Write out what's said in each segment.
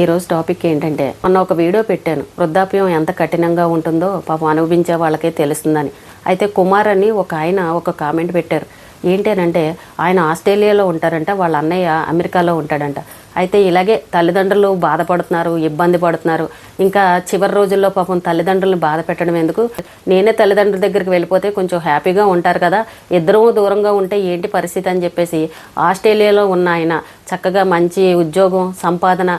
ఈరోజు టాపిక్ ఏంటంటే మొన్న ఒక వీడియో పెట్టాను. వృద్ధాప్యం ఎంత కఠినంగా ఉంటుందో పాపం అనుభవించే వాళ్ళకే తెలుస్తుందని. అయితే కుమార్ అని ఒక ఆయన ఒక కామెంట్ పెట్టారు. ఏంటేనంటే ఆయన ఆస్ట్రేలియాలో ఉంటారంట వాళ్ళ అన్నయ్య అమెరికాలో ఉంటాడంట. అయితే ఇలాగే తల్లిదండ్రులు బాధపడుతున్నారు ఇబ్బంది పడుతున్నారు. ఇంకా చివరి రోజుల్లో పాపం తల్లిదండ్రులను బాధ పెట్టడం ఎందుకు? నేనే తల్లిదండ్రుల దగ్గరికి వెళ్ళిపోతే కొంచెం హ్యాపీగా ఉంటారు కదా. ఇద్దరూ దూరంగా ఉంటే ఏంటి పరిస్థితి అని చెప్పేసి ఆస్ట్రేలియాలో ఉన్న ఆయన చక్కగా మంచి ఉద్యోగం సంపాదన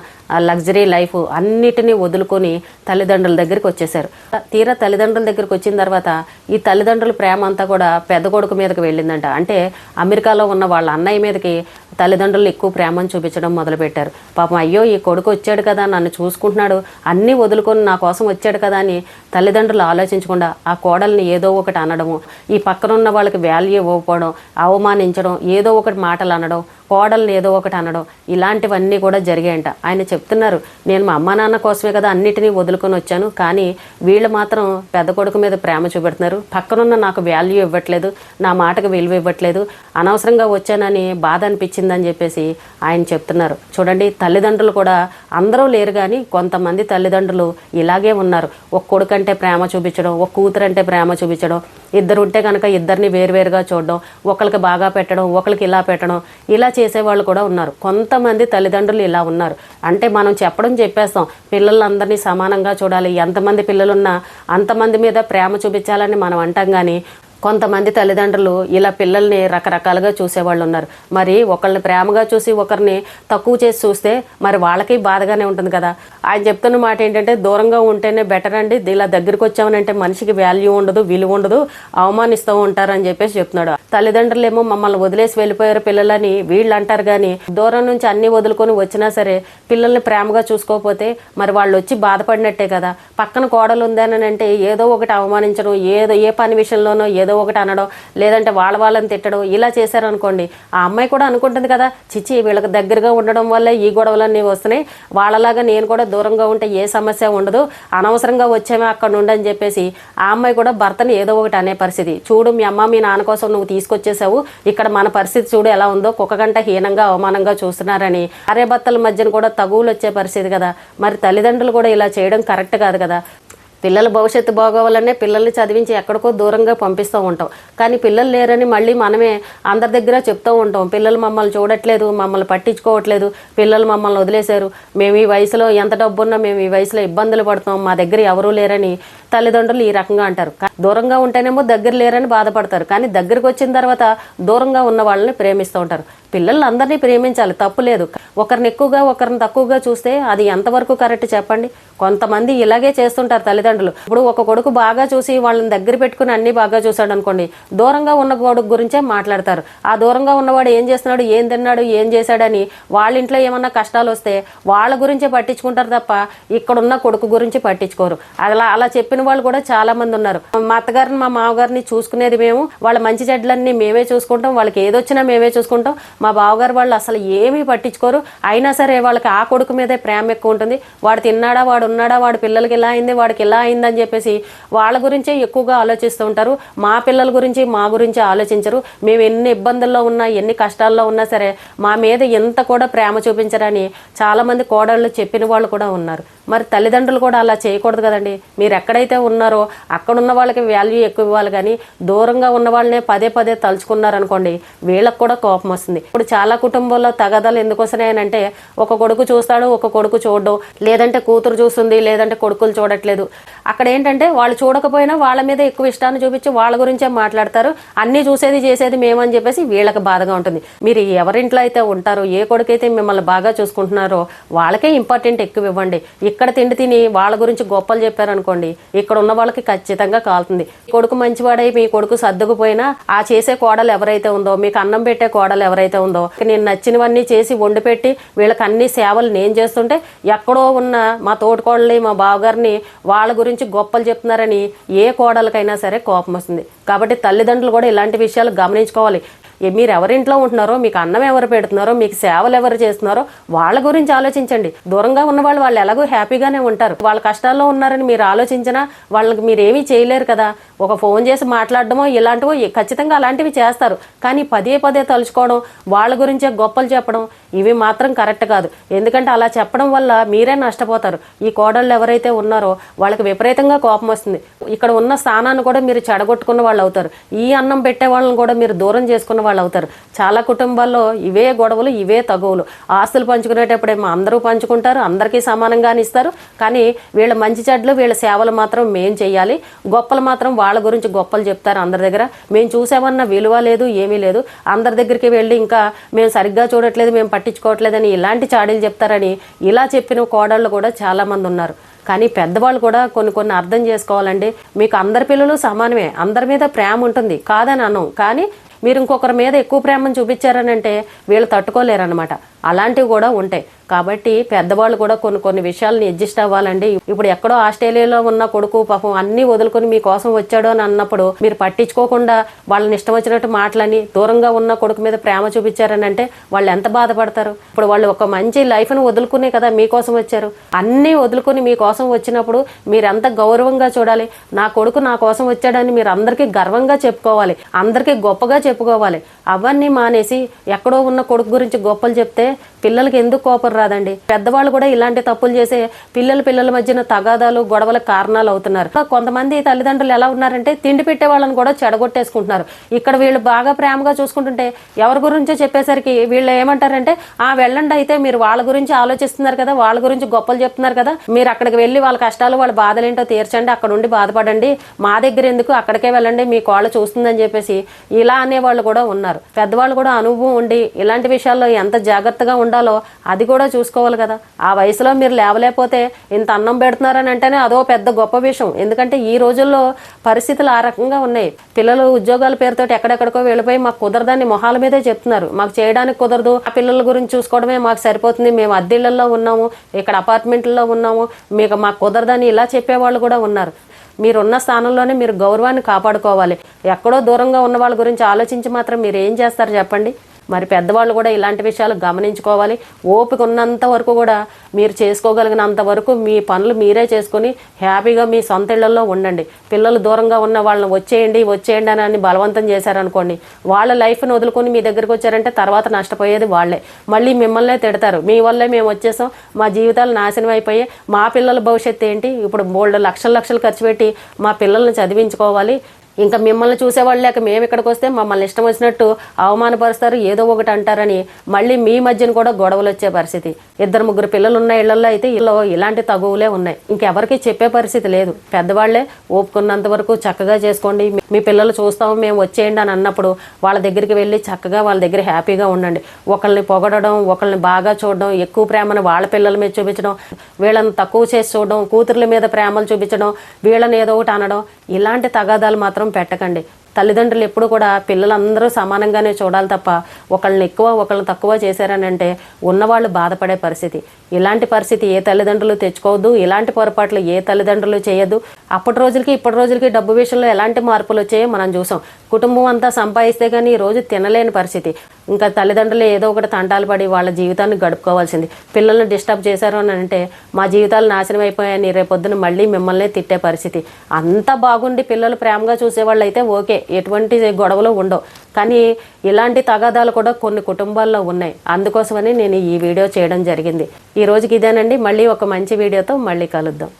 లగ్జరీ లైఫ్ అన్నిటినీ వదులుకొని తల్లిదండ్రుల దగ్గరికి వచ్చేసారు తీరా తల్లిదండ్రుల దగ్గరికి వచ్చిన తర్వాత ఈ తల్లిదండ్రుల ప్రేమ అంతా కూడా పెద్ద కొడుకు మీదకి వెళ్ళిందంట. అంటే అమెరికాలో ఉన్న వాళ్ళ అన్నయ్య మీదకి తల్లిదండ్రులు ఎక్కువ ప్రేమను చూపించడం మొదలుపెట్టారు. పాపం అయ్యో ఈ కొడుకు వచ్చాడు కదా నన్ను చూసుకుంటున్నాడు అన్నీ వదులుకొని నా కోసం వచ్చాడు కదా అని తల్లిదండ్రులు ఆలోచించకుండా ఆ కోడల్ని ఏదో ఒకటి అనడము ఈ పక్కన ఉన్న వాళ్ళకి వాల్యూ ఇవ్వకపోవడం అవమానించడం ఏదో ఒకటి మాటలు అనడం కోడల్ని ఏదో ఒకటి అనడం ఇలాంటివన్నీ కూడా జరిగాయంట. ఆయన చెప్తున్నారు నేను మా అమ్మా నాన్న కోసమే కదా అన్నిటినీ వదులుకొని వచ్చాను కానీ వీళ్ళు మాత్రం పెద్ద కొడుకు మీద ప్రేమ చూపెడుతున్నారు. పక్కనున్న నాకు వాల్యూ ఇవ్వట్లేదు నా మాటకు విలువ ఇవ్వట్లేదు అనవసరంగా వచ్చానని బాధ అనిపించిందని చెప్పేసి ఆయన చెప్తున్నారు. చూడండి తల్లిదండ్రులు కూడా అందరూ లేరు కానీ కొంతమంది తల్లిదండ్రులు ఇలాగే ఉన్నారు. ఒక కొడుకు అంటే ప్రేమ చూపించడం ఒక కూతురు అంటే ప్రేమ చూపించడం ఇద్దరు ఉంటే కనుక ఇద్దరిని వేరువేరుగా చూడడం ఒకరికి బాగా పెట్టడం ఒకరికి ఇలా పెట్టడం ఇలా చేసేవాళ్ళు కూడా ఉన్నారు. కొంతమంది తల్లిదండ్రులు ఇలా ఉన్నారు. అంటే మనం చెప్పడం చెప్పేస్తాం పిల్లలందరినీ సమానంగా చూడాలి. ఎంతమంది పిల్లలున్నా అంతమంది మీద ప్రేమ చూపించాలని మనం అంటాం కానీ కొంతమంది తల్లిదండ్రులు ఇలా పిల్లల్ని రకరకాలుగా చూసేవాళ్ళు ఉన్నారు. మరి ఒకళ్ళని ప్రేమగా చూసి ఒకరిని తక్కువ చేసి చూస్తే మరి వాళ్ళకి బాధగానే ఉంటుంది కదా. ఆయన చెప్తున్న మాట ఏంటంటే దూరంగా ఉంటేనే బెటర్ అండి. ఇలా దగ్గరికి వచ్చామనంటే మనిషికి వాల్యూ ఉండదు విలువ ఉండదు అవమానిస్తూ ఉంటారని చెప్పేసి చెప్తున్నాడు. తల్లిదండ్రులు ఏమో మమ్మల్ని వదిలేసి వెళ్ళిపోయారు పిల్లలని వీళ్ళు అంటారు కానీ దూరం నుంచి అన్ని వదులుకొని వచ్చినా సరే పిల్లల్ని ప్రేమగా చూసుకోకపోతే మరి వాళ్ళు వచ్చి బాధపడినట్టే కదా. పక్కన కోడలు ఉందని అంటే ఏదో ఒకటి అవమానించడం ఏదో ఏ పని విషయంలోనో ఏదో ఒకటి అనడం లేదంటే వాళ్ళ వాళ్ళని తిట్టడం ఇలా చేశారనుకోండి ఆ అమ్మాయి కూడా అనుకుంటుంది కదా చిచ్చి వీళ్ళకి దగ్గరగా ఉండడం వల్ల ఈ గొడవలన్నీ వస్తున్నాయి. వాళ్ళలాగా నేను కూడా దూరంగా ఉంటే ఏ సమస్య ఉండదు. అనవసరంగా వచ్చామే అక్కడ ఉండని అని చెప్పేసి ఆ అమ్మాయి కూడా భర్తని ఏదో ఒకటి అనే పరిస్థితి. చూడు మీ అమ్మ మీ నాన్న కోసం నువ్వు తీసుకొచ్చేసావు. ఇక్కడ మన పరిస్థితి చూడు ఎలా ఉందో. కుక్క గంట హీనంగా అవమానంగా చూస్తున్నారని. అరే భర్తల మధ్యన కూడా తగువులు వచ్చే పరిస్థితి కదా. మరి తల్లిదండ్రులు కూడా ఇలా చేయడం కరెక్ట్ కాదు కదా. పిల్లల భవిష్యత్తు బాగోవాలనే పిల్లల్ని చదివించి ఎక్కడికో దూరంగా పంపిస్తూ ఉంటాం. కానీ పిల్లలు లేరని మళ్ళీ మనమే అందరి దగ్గర చెప్తూ ఉంటాం. పిల్లలు మమ్మల్ని చూడట్లేదు మమ్మల్ని పట్టించుకోవట్లేదు పిల్లలు మమ్మల్ని వదిలేశారు. మేము ఈ వయసులో ఎంత డబ్బు ఉన్నా మేము ఈ వయసులో ఇబ్బందులు పడుతున్నాం. మా దగ్గర ఎవరూ లేరని తల్లిదండ్రులు ఈ రకంగా అంటారు. దూరంగా ఉంటేనేమో దగ్గర లేరని బాధపడతారు. కానీ దగ్గరకు వచ్చిన తర్వాత దూరంగా ఉన్న వాళ్ళని ప్రేమిస్తూ ఉంటారు. పిల్లలందరినీ ప్రేమించాలి తప్పు లేదు. ఒకరిని ఎక్కువగా ఒకరిని తక్కువగా చూస్తే అది ఎంతవరకు కరెక్ట్ చెప్పండి? కొంతమంది ఇలాగే చేస్తుంటారు తల్లిదండ్రులు. ఇప్పుడు ఒక కొడుకు బాగా చూసి వాళ్ళని దగ్గర పెట్టుకుని అన్ని బాగా చూశాడు అనుకోండి దూరంగా ఉన్న కొడుకు గురించే మాట్లాడతారు. ఆ దూరంగా ఉన్నవాడు ఏం చేస్తున్నాడు ఏం తిన్నాడు ఏం చేశాడని వాళ్ళ ఇంట్లో ఏమన్నా కష్టాలు వస్తే వాళ్ళ గురించే పట్టించుకుంటారు తప్ప ఇక్కడున్న కొడుకు గురించి పట్టించుకోరు. అలా అలా చెప్పిన వాళ్ళు కూడా చాలా మంది ఉన్నారు. మా అత్తగారిని మా మామగారిని చూసుకునేది మేము. వాళ్ళ మంచి చెడ్లన్నీ మేమే చూసుకుంటాం. వాళ్ళకి ఏదొచ్చినా మేమే చూసుకుంటాం. మా బావగారు వాళ్ళు అసలు ఏమీ పట్టించుకోరు. అయినా సరే వాళ్ళకి ఆ కొడుకు మీదే ప్రేమ ఎక్కువ ఉంటుంది. వాడు తిన్నాడా వాడు ఉన్నాడా వాడి పిల్లలకి ఇలా అయింది వాడికి ఇలా అయిందని చెప్పేసి వాళ్ళ గురించే ఎక్కువగా ఆలోచిస్తూ ఉంటారు. మా పిల్లల గురించి మా గురించి ఆలోచించరు. మేము ఎన్ని ఇబ్బందుల్లో ఉన్నా ఎన్ని కష్టాల్లో ఉన్నా సరే మా మీద ఎంత కూడా ప్రేమ చూపించరని చాలామంది కోడళ్ళు చెప్పిన వాళ్ళు కూడా ఉన్నారు. మరి తల్లిదండ్రులు కూడా అలా చేయకూడదు కదండి. మీరు ఎక్కడైతే ఉన్నారో అక్కడ ఉన్న వాళ్ళకి వాల్యూ ఎక్కువ ఇవ్వాలి కానీ దూరంగా ఉన్న వాళ్ళనే పదే పదే తలుచుకున్నారనుకోండి వీళ్ళకి కూడా కోపం వస్తుంది. ఇప్పుడు చాలా కుటుంబాల్లో తగదాలు ఎందుకు వస్తున్నాయనంటే ఒక కొడుకు చూస్తాడు ఒక కొడుకు చూడడం. లేదంటే కూతురు చూస్తుంది లేదంటే కొడుకులు చూడట్లేదు. అక్కడ ఏంటంటే వాళ్ళు చూడకపోయినా వాళ్ళ మీద ఎక్కువ ఇష్టాన్ని చూపించి వాళ్ళ గురించే మాట్లాడతారు. అన్నీ చూసేది చేసేది మేమని చెప్పేసి వీళ్ళకి బాధగా ఉంటుంది. మీరు ఎవరింట్లో అయితే ఉంటారో ఏ కొడుకైతే మిమ్మల్ని బాగా చూసుకుంటున్నారో వాళ్ళకే ఇంపార్టెంట్ ఎక్కువ ఇవ్వండి. ఇక్కడ తిండి తిని వాళ్ళ గురించి గొప్పలు చెప్పారనుకోండి ఇక్కడ ఉన్న వాళ్ళకి ఖచ్చితంగా కాలుతుంది. కొడుకు మంచివాడై మీ కొడుకు సర్దుకుపోయినా ఆ చేసే కోడలు ఎవరైతే ఉందో మీకు అన్నం పెట్టే కోడలు ఎవరైతే ఉందో నేను నచ్చినవన్నీ చేసి వండి పెట్టి వీళ్ళకి అన్ని సేవలు నేను చేస్తుంటే ఎక్కడో ఉన్న మా తోటికోడల్ని మా బావగారిని వాళ్ళ గురించి గొప్పలు చెప్తున్నారని ఏ కోడలకైనా సరే కోపం వస్తుంది. కాబట్టి తల్లిదండ్రులు కూడా ఇలాంటి విషయాలు గమనించుకోవాలి. మీరు ఎవరింట్లో ఉంటున్నారో మీకు అన్నం ఎవరు పెడుతున్నారో మీకు సేవలు ఎవరు చేస్తున్నారో వాళ్ళ గురించి ఆలోచించండి. దూరంగా ఉన్న వాళ్ళు వాళ్ళు ఎలాగో హ్యాపీగానే ఉంటారు. వాళ్ళ కష్టాల్లో ఉన్నారని మీరు ఆలోచించినా వాళ్ళకి మీరు ఏమీ చేయలేరు కదా. ఒక ఫోన్ చేసి మాట్లాడడమో ఇలాంటివో ఖచ్చితంగా అలాంటివి చేస్తారు. కానీ పదే పదే తలుచుకోవడం వాళ్ళ గురించే గొప్పలు చెప్పడం ఇవి మాత్రం కరెక్ట్ కాదు. ఎందుకంటే అలా చెప్పడం వల్ల మీరే నష్టపోతారు. ఈ కోడళ్ళు ఎవరైతే ఉన్నారో వాళ్ళకి విపరీతంగా కోపం వస్తుంది. ఇక్కడ ఉన్న స్థానాన్ని కూడా మీరు చెడగొట్టుకున్న వాళ్ళు అవుతారు. ఈ అన్నం పెట్టే వాళ్ళని కూడా మీరు దూరం చేసుకున్న వాళ్ళు అవుతారు చాలా కుటుంబాల్లో ఇవే గొడవలు ఇవే తగువులు. ఆస్తులు పంచుకునేటప్పుడేమో అందరూ పంచుకుంటారు అందరికీ సమానంగానే ఇస్తారు. కానీ వీళ్ళ మంచి చెడ్లు వీళ్ళ సేవలు మాత్రం మేం చేయాలి. గొప్పలు మాత్రం వాళ్ళ గురించి గొప్పలు చెప్తారు అందరి దగ్గర. మేము చూసామన్న విలువ లేదు ఏమీ లేదు. అందరి దగ్గరికి వెళ్ళి ఇంకా మేము సరిగ్గా చూడట్లేదు మేము పట్టించుకోవట్లేదని ఇలాంటి చాడీలు చెప్తారని ఇలా చెప్పిన కోడళ్ళు కూడా చాలామంది ఉన్నారు. కానీ పెద్దవాళ్ళు కూడా కొన్ని కొన్ని అర్థం చేసుకోవాలండి. మీకు అందరి పిల్లలు సమానమే. అందరి మీద ప్రేమ ఉంటుంది. కాదని అనం కానీ మీరు ఇంకొకరి మీద ఎక్కువ ప్రేమను చూపించారని అంటే వీళ్ళు తట్టుకోలేరనమాట అలాంటివి కూడా ఉంటాయి. కాబట్టి పెద్దవాళ్ళు కూడా కొన్ని కొన్ని విషయాలను అడ్జస్ట్ అవ్వాలండి. ఇప్పుడు ఎక్కడో ఆస్ట్రేలియాలో ఉన్న కొడుకు పాపం అన్ని వదులుకొని మీకోసం వచ్చాడు అని అన్నప్పుడు మీరు పట్టించుకోకుండా వాళ్ళని ఇష్టం వచ్చినట్టు మాటలని దూరంగా ఉన్న కొడుకు మీద ప్రేమ చూపించారని అంటే వాళ్ళు ఎంత బాధపడతారు? ఇప్పుడు వాళ్ళు ఒక మంచి లైఫ్ను వదులుకునే కదా మీకోసం వచ్చారు. అన్నీ వదులుకొని మీకోసం వచ్చినప్పుడు మీరు ఎంత గౌరవంగా చూడాలి? నా కొడుకు నా కోసం వచ్చాడని మీరు అందరికీ గర్వంగా చెప్పుకోవాలి. అందరికీ గొప్పగా చెప్పుకోవాలి. అవన్నీ మానేసి ఎక్కడో ఉన్న కొడుకు గురించి గొప్పలు చెప్తే పిల్లలకి ఎందుకు కోపం రాదండి? పెద్దవాళ్ళు కూడా ఇలాంటి తప్పులు చేసే పిల్లలు పిల్లల మధ్యన తగాదాలు గొడవల కారణాలు అవుతున్నారు. కొంతమంది తల్లిదండ్రులు ఎలా ఉన్నారంటే తిండి పెట్టే వాళ్ళని కూడా చెడగొట్టేసుకుంటున్నారు. ఇక్కడ వీళ్ళు బాగా ప్రేమగా చూసుకుంటుంటే ఎవరి గురించో చెప్పేసరికి వీళ్ళు ఏమంటారంటే ఆ వెళ్ళండి అయితే మీరు వాళ్ళ గురించి ఆలోచిస్తున్నారు కదా వాళ్ళ గురించి గొప్పలు చెప్తున్నారు కదా మీరు అక్కడికి వెళ్ళి వాళ్ళ కష్టాలు వాళ్ళ బాధలు ఏంటో తీర్చండి అక్కడ ఉండి బాధపడండి మా దగ్గర ఎందుకు అక్కడికే వెళ్ళండి మీ కోళ్ళ చూస్తుందని చెప్పేసి ఇలా అనేవాళ్ళు కూడా ఉన్నారు. పెద్దవాళ్ళు కూడా అనుభవం ఉండి ఇలాంటి విషయాల్లో ఎంత జాగ్రత్తగా ఉండాలో అది కూడా చూసుకోవాలి కదా. ఆ వయసులో మీరు లేవలేకపోతే ఇంత అన్నం పెడుతున్నారని అంటేనే అదో పెద్ద గొప్ప విషయం. ఎందుకంటే ఈ రోజుల్లో పరిస్థితులు ఆ రకంగా ఉన్నాయి. పిల్లలు ఉద్యోగాల పేరుతో ఎక్కడెక్కడికో వెళ్ళిపోయి మాకు కుదరదని మొహాల మీదే చెప్తున్నారు. మాకు చేయడానికి కుదరదు. ఆ పిల్లల గురించి చూసుకోవడమే మాకు సరిపోతుంది. మేము అద్దెళ్ళల్లో ఉన్నాము. ఇక్కడ అపార్ట్మెంట్లో ఉన్నాము. మీకు మాకు కుదరదని ఇలా చెప్పేవాళ్ళు కూడా ఉన్నారు. మీరున్న స్థానంలోనే మీరు గౌరవాన్ని కాపాడుకోవాలి. ఎక్కడో దూరంగా ఉన్న వాళ్ళ గురించి ఆలోచించి మాత్రం మీరు ఏం చేస్తారు చెప్పండి? మరి పెద్దవాళ్ళు కూడా ఇలాంటి విషయాలు గమనించుకోవాలి. ఓపిక ఉన్నంత వరకు కూడా మీరు చేసుకోగలిగినంత వరకు మీ పనులు మీరే చేసుకొని హ్యాపీగా మీ సొంత ఇళ్ళలో ఉండండి. పిల్లలు దూరంగా ఉన్న వాళ్ళని వచ్చేయండి వచ్చేయండి అని అని బలవంతం చేశారనుకోండి వాళ్ళ లైఫ్ని వదులుకొని మీ దగ్గరికి వచ్చారంటే తర్వాత నష్టపోయేది వాళ్ళే. మళ్ళీ మిమ్మల్నే తిడతారు. మీ వల్లే మేము వచ్చేసాం. మా జీవితాలు నాశనం అయిపోయాయి మా పిల్లల భవిష్యత్తు ఏంటి? ఇప్పుడు బోల్డ్ లక్షల లక్షలు ఖర్చు పెట్టి మా పిల్లల్ని చదివించుకోవాలి. ఇంకా మిమ్మల్ని చూసేవాళ్ళు లేక మేము ఇక్కడికి వస్తే మమ్మల్ని ఇష్టం వచ్చినట్టు అవమానపరుస్తారు ఏదో ఒకటి అంటారని మళ్ళీ మీ మధ్యన కూడా గొడవలు వచ్చే పరిస్థితి. ఇద్దరు ముగ్గురు పిల్లలు ఉన్న ఇళ్ళలో అయితే ఇళ్ళలో ఇలాంటి తగువులే ఉన్నాయి. ఇంకెవరికి చెప్పే పరిస్థితి లేదు. పెద్దవాళ్ళే ఓపుకున్నంత వరకు చక్కగా చేసుకోండి. మీ పిల్లలు చూస్తాము మేము వచ్చేయండి అని అన్నప్పుడు వాళ్ళ దగ్గరికి వెళ్ళి చక్కగా వాళ్ళ దగ్గర హ్యాపీగా ఉండండి. ఒకళ్ళని పొగడడం ఒకళ్ళని బాగా చూడడం ఎక్కువ ప్రేమను వాళ్ళ పిల్లల మీద చూపించడం వీళ్ళని తక్కువ చేసి చూడడం కూతుర్ల మీద ప్రేమలు చూపించడం వీళ్ళని ఏదో ఒకటి అనడం ఇలాంటి తగాదాలు మాత్రం పెట్టకండి. తల్లిదండ్రులు ఎప్పుడు కూడా పిల్లలందరూ సమానంగానే చూడాలి తప్ప ఒకళ్ళని ఎక్కువ ఒకళ్ళని తక్కువ చేశారని అంటే ఉన్నవాళ్ళు బాధపడే పరిస్థితి. ఇలాంటి పరిస్థితి ఏ తల్లిదండ్రులు తెచ్చుకోవద్దు ఇలాంటి పొరపాట్లు ఏ తల్లిదండ్రులు చేయొద్దు. అప్పటి రోజులకి ఇప్పటి రోజులకి డబ్బు విషయంలో ఎలాంటి మార్పులు వచ్చాయో మనం చూసాం. కుటుంబం అంతా సంపాదిస్తే కానీ ఈ రోజు తినలేని పరిస్థితి. ఇంకా తల్లిదండ్రులు ఏదో ఒకటి తంటాలు పడి వాళ్ళ జీవితాన్ని గడుపుకోవాల్సింది. పిల్లల్ని డిస్టర్బ్ చేశారు అని అంటే మా జీవితాలు నాశనం అయిపోయాయని రేపొద్దున మళ్ళీ మిమ్మల్ని తిట్టే పరిస్థితి. అంతా బాగుండి పిల్లలు ప్రేమగా చూసేవాళ్ళు అయితే ఓకే ఎటువంటి గొడవలు ఉండవు. కానీ ఇలాంటి తగాదాలు కూడా కొన్ని కుటుంబాల్లో ఉన్నాయి. అందుకోసమని నేను ఈ వీడియో చేయడం జరిగింది. ఈ రోజుకి ఇదేనండి. మళ్ళీ ఒక మంచి వీడియోతో మళ్ళీ కలుద్దాం.